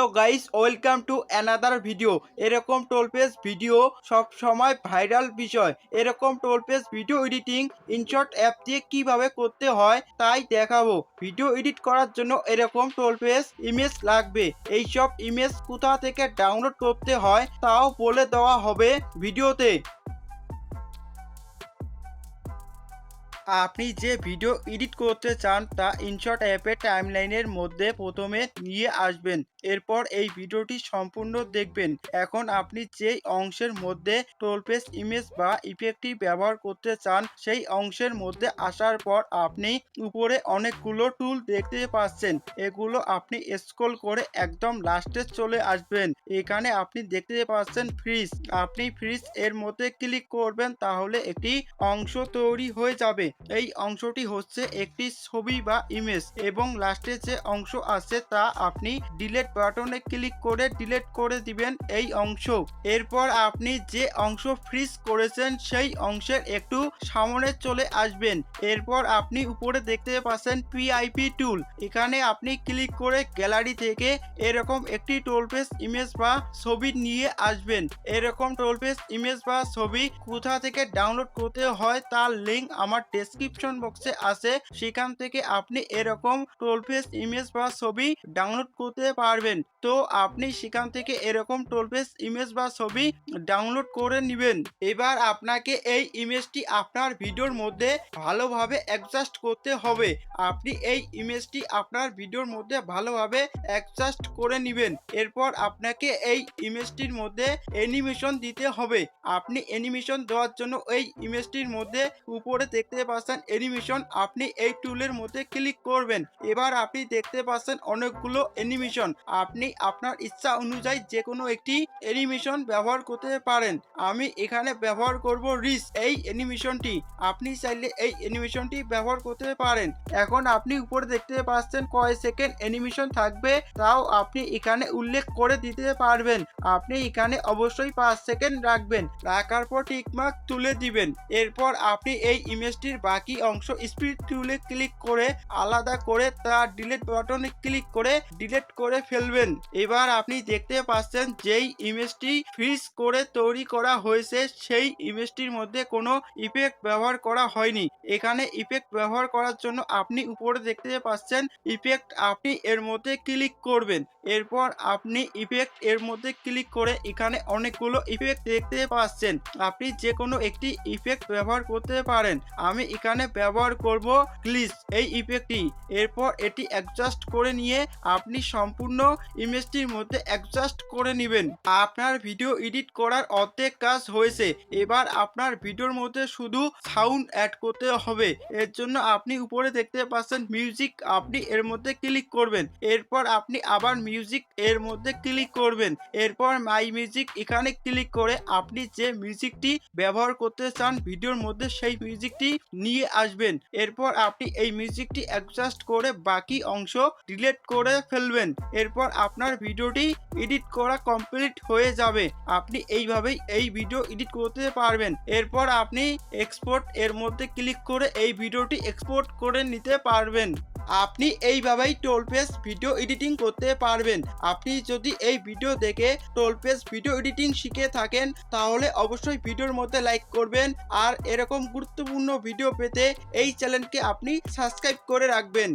Hello guys welcome to another video এরকম troll page video সব সময় ভাইরাল বিষয়। এরকম troll page video editing InShot app দিয়ে কীভাবে করতে হয় তাই দেখাবো। ভিডিও এডিট করার জন্য এরকম টোল পেজ ইমেজ লাগবে। এই সব ইমেজ কোথা থেকে ডাউনলোড করতে হয় তাও বলে দেওয়া হবে ভিডিওতে। আপনি যে ভিডিও এডিট করতে চান তা ইনশর্ট অ্যাপের টাইমলাইনের মধ্যে প্রথমে নিয়ে আসবেন। এরপর এই ভিডিওটি সম্পূর্ণ দেখবেন। এখন আপনি যেই অংশের মধ্যে টোলপেস ইমেজ বা ইফেক্টটি ব্যবহার করতে চান, সেই অংশের মধ্যে আসার পর আপনি উপরে অনেকগুলো টুল দেখতে পাচ্ছেন। এগুলো আপনি স্ক্রল করে একদম লাস্টে চলে আসবেন। এখানে আপনি দেখতে পাচ্ছেন ফ্রিজ। আপনি ফ্রিজ এর মধ্যে ক্লিক করবেন, তাহলে একটি অংশ তৈরি হয়ে যাবে। এই অংশটি হচ্ছে একটি ছবি বা ইমেজ এবং লাস্টে যে অংশ আছে তা আপনি ডিলেট বাটনে ক্লিক করে ডিলেট করে দিবেন এই অংশ। এরপর আপনি যে অংশ ফ্রিজ করেছেন সেই অংশের একটু সামনে চলে আসবেন। এরপর আপনি উপরে দেখতে পাচ্ছেন পিআইপি টুল এখানে আপনি ক্লিক করে গ্যালারি থেকে এরকম একটি টোলপেস ইমেজ বা ছবি নিয়ে আসবেন। এরকম টোলপেস ইমেজ বা ছবি কোথা থেকে ডাউনলোড করতে হয় তার লিঙ্ক আমার ডেসক্রিপশন বক্সে আছে। সেখান থেকে আপনি এরকম টোলপেস ইমেজ বা ছবি ডাউনলোড করতে পারবেন। তো আপনি সেখান থেকে এরকম টোলপেস ইমেজ বা ছবি ডাউনলোড করে নেবেন। এবার আপনাকে এই ইমেজটি আপনার ভিডিওর মধ্যে ভালোভাবে অ্যাডজাস্ট করতে হবে। আপনি এই ইমেজটি আপনার ভিডিওর মধ্যে ভালোভাবে অ্যাডজাস্ট করে নেবেন। এরপর আপনাকে এই ইমেজটির মধ্যে অ্যানিমেশন দিতে হবে। আপনি অ্যানিমেশন দেওয়ার জন্য এই ইমেজটির মধ্যে উপরে দেখতে পাচ্ছেন অ্যানিমেশন আপনি এই টুলের মধ্যে ক্লিক করবেন। এবার আপনি দেখতে পাচ্ছেন অনেকগুলো অ্যানিমেশন আপনি আপনার ইচ্ছা অনুযায়ী যে কোনো একটি অ্যানিমেশন ব্যবহার করতে পারেন। আমি এখানে ব্যবহার করব রিস, এই অ্যানিমেশনটি আপনি চাইলে এই অ্যানিমেশনটি ব্যবহার করতে পারেন। এখন আপনি উপরে দেখতে পাচ্ছেন কয় সেকেন্ড অ্যানিমেশন থাকবে, তাও আপনি এখানে উল্লেখ করে দিতে পারবেন। আপনি এখানে অবশ্যই পাঁচ সেকেন্ড রাখবেন, রাখার পর টিকমার্ক তুলে দিবেন। এরপর আপনি এই ইমেজটির বাকি অংশ স্পিড টুলে ক্লিক করে, আলাদা করে তার ডিলিট বাটনে ক্লিক করে ডিলিট করে ফেলবেন এবার আপনি দেখতে পাচ্ছেন যেই ইমেজটি ফ্রিজ করে তৈরি করা হয়েছে, সেই ইমেজটির মধ্যে কোনো ইফেক্ট ব্যবহার করা হয়নি। এখানে ইফেক্ট ব্যবহার করার জন্য আপনি উপরে দেখতে পাচ্ছেন ইফেক্ট আপনি এর মধ্যে ক্লিক করবেন। এরপর আপনি ইফেক্ট এর মধ্যে ক্লিক করে এখানে অনেকগুলো ইফেক্ট দেখতে পাচ্ছেন। আপনি যে কোনো একটি ইফেক্ট ব্যবহার করতে পারেন। আমি এখানে ব্যবহার করব গ্লিস এই ইফেক্টটি। এরপর এটি অ্যাডজাস্ট করে নিয়ে আপনি সম্পূর্ণ ইমেজটির মধ্যে অ্যাডজাস্ট করে নেবেন। আপনার ভিডিও এডিট করার অর্ধেক কাজ হয়েছে। এবার আপনার ভিডিওর মধ্যে শুধু সাউন্ড অ্যাড করতে হবে। এর জন্য আপনি উপরে দেখতে পাচ্ছেন মিউজিক আপনি এর মধ্যে ক্লিক করবেন। এরপর আপনি আবার মিউজিক এর মধ্যে ক্লিক করবেন। এরপর মাই মিউজিক এখানে ক্লিক করে আপনি যে মিউজিকটি ব্যবহার করতে চান ভিডিওর মধ্যে সেই মিউজিকটি নিয়ে আসবেন। এরপর আপনি এই মিউজিকটি অ্যাডজাস্ট করে বাকি অংশ ডিলেট করে ফেলবেন। এরপর আপনার ভিডিওটি এডিট করা কমপ্লিট হয়ে যাবে। আপনি এইভাবেই এই ভিডিও এডিট করতে পারবেন। এরপর আপনি এক্সপোর্ট এর মধ্যে ক্লিক করে এই ভিডিওটি এক্সপোর্ট করে নিতে পারবেন। আপনি এইভাবেই টোল টোলপেস ভিডিও এডিটিং করতে পারবেন। আপনি যদি এই ভিডিও দেখে টোল টোলপেস ভিডিও এডিটিং শিখে থাকেন, তাহলে অবশ্যই ভিডিওর মধ্যে লাইক করবেন আর এরকম গুরুত্বপূর্ণ ভিডিও পেতে এই চ্যানেলকে আপনি সাবস্ক্রাইব করে রাখবেন।